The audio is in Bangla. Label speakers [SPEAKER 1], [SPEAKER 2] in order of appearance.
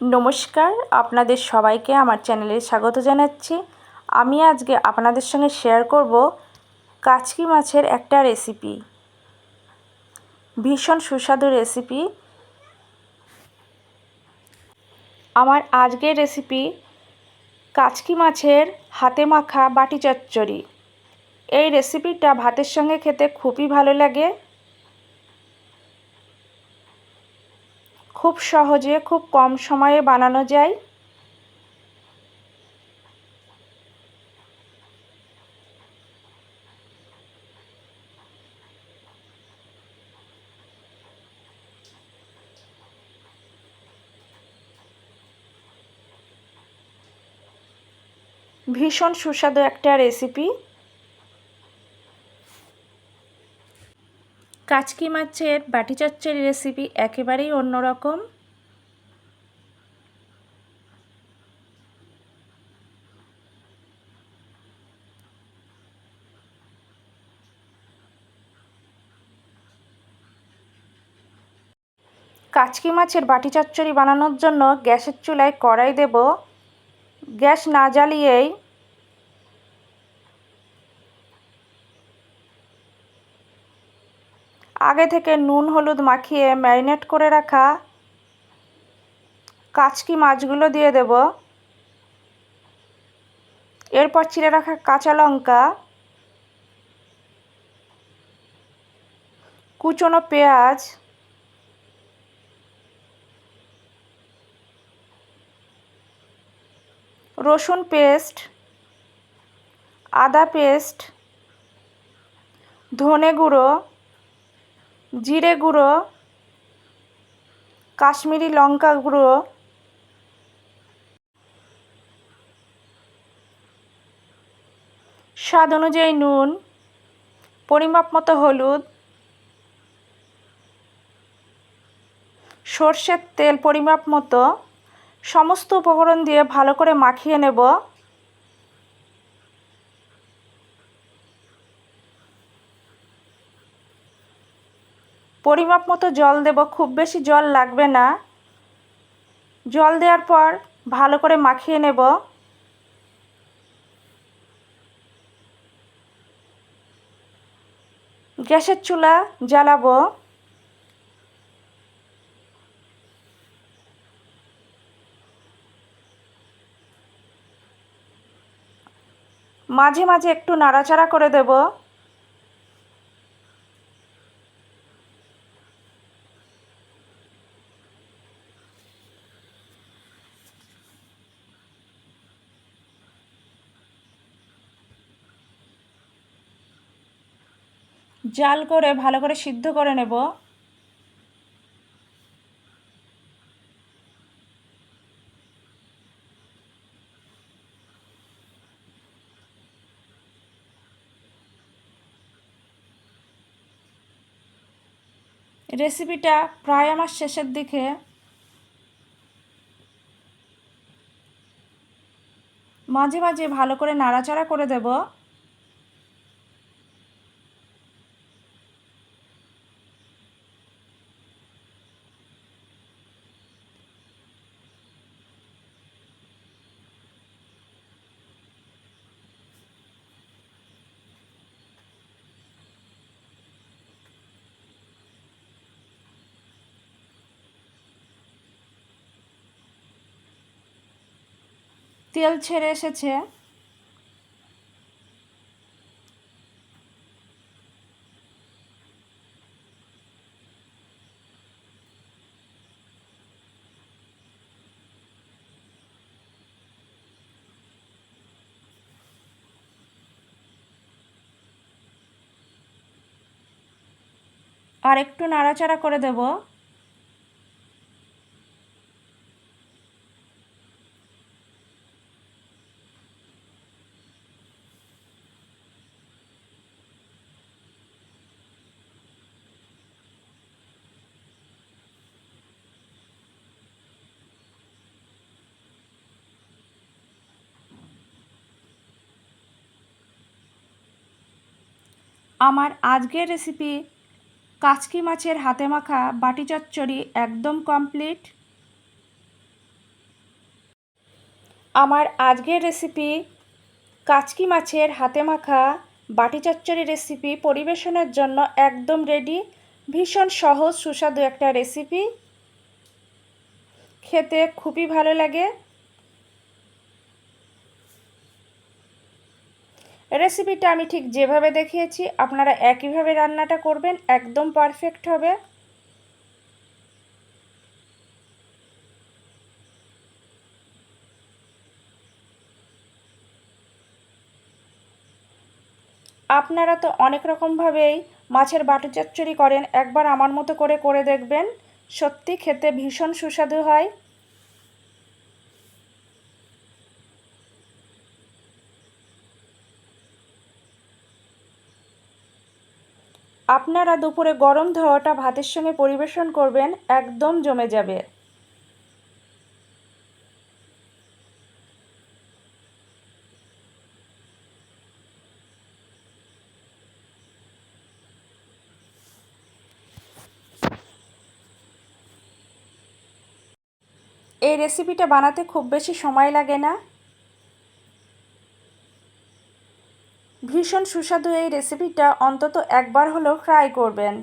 [SPEAKER 1] নমস্কার, আপনাদের সবাইকে আমার চ্যানেলে স্বাগত জানাচ্ছি। আমি আজকে আপনাদের সঙ্গে শেয়ার করব কাচকি মাছের একটা রেসিপি ভীষণ সুস্বাদু রেসিপি আমার আজকের রেসিপি কাচকি মাছের হাতে মাখা বাটি চচ্চড়ি। এই রেসিপিটা ভাতের সঙ্গে খেতে খুবই ভালো লাগে। খুব সহজে খুব কম সময়ে বানানো যায়। ভীষণ সুস্বাদু একটা রেসিপি কাচকি মাছের বাটি চচ্চড়ি রেসিপি একেবারেই অন্যরকম। কাচকি মাছের বাটি চচ্চড়ি বানানোর জন্য গ্যাসের চুলায় কড়াই দেব। গ্যাস না জ্বালিয়েই আগে থেকে নুন, হলুদ মাখিয়ে ম্যারিনেট করে রাখা কাচকি মাছগুলো দিয়ে দেব। এরপর চিড়ে রাখা কাঁচা লঙ্কা, কুচনো পেঁয়াজ, রসুন পেস্ট, আদা পেস্ট, ধনে গুঁড়ো জিরে গুঁড়ো, কাশ্মীরি লঙ্কা গুঁড়ো, স্বাদ অনুযায়ী নুন, পরিমাপ মতো হলুদ, সর্ষের তেল পরিমাপ মতো, সমস্ত উপকরণ দিয়ে ভালো করে মাখিয়ে নেব। পরিমাপ মতো জল দেব, খুব বেশি জল লাগবে না। জল দেওয়ার পর ভালো করে মাখিয়ে নেব। গ্যাসের চুলা জ্বালাবো। মাঝে মাঝে একটু নাড়াচাড়া করে দেব। জাল করে, ভালো করে সিদ্ধ করে নেব। রেসিপিটা প্রায় আমার শেষের দিকে। মাঝে মাঝে ভালো করে নাড়াচাড়া করে দেব। তেল ছেড়ে এসেছে। আর একটু নাড়াচাড়া করে দেব। আমার আজকের রেসিপি কাচকি মাছের হাতে মাখা বাটি চচ্চড়ি একদম কমপ্লিট আমার আজকের রেসিপি কাচকি মাছের হাতে মাখা বাটি চচ্চড়ি রেসিপি পরিবেশনের জন্য একদম রেডি ভীষণ সহজ, সুস্বাদু একটা রেসিপি খেতে খুবই ভালো লাগে। রেসিপিটা আমি ঠিক যেভাবে দেখিয়েছি, আপনারা একইভাবে রান্নাটা করবেন, একদম পারফেক্ট হবে। আপনারা তো অনেক রকমভাবেই মাছের বাটু চচ্চড়ি করেন, একবার আমার মতো করে করে দেখবেন। সত্যি খেতে ভীষণ সুস্বাদু হয়। আপনারা দুপুরে গরম ধোয়াটা ভাতের সঙ্গে পরিবেশন করবেন, একদম জমে যাবে। এই রেসিপিটা বানাতে খুব বেশি সময় লাগে না। ভীষণ সুস্বাদু এই রেসিপিটা অন্তত একবার হলেও ট্রাই করবেন।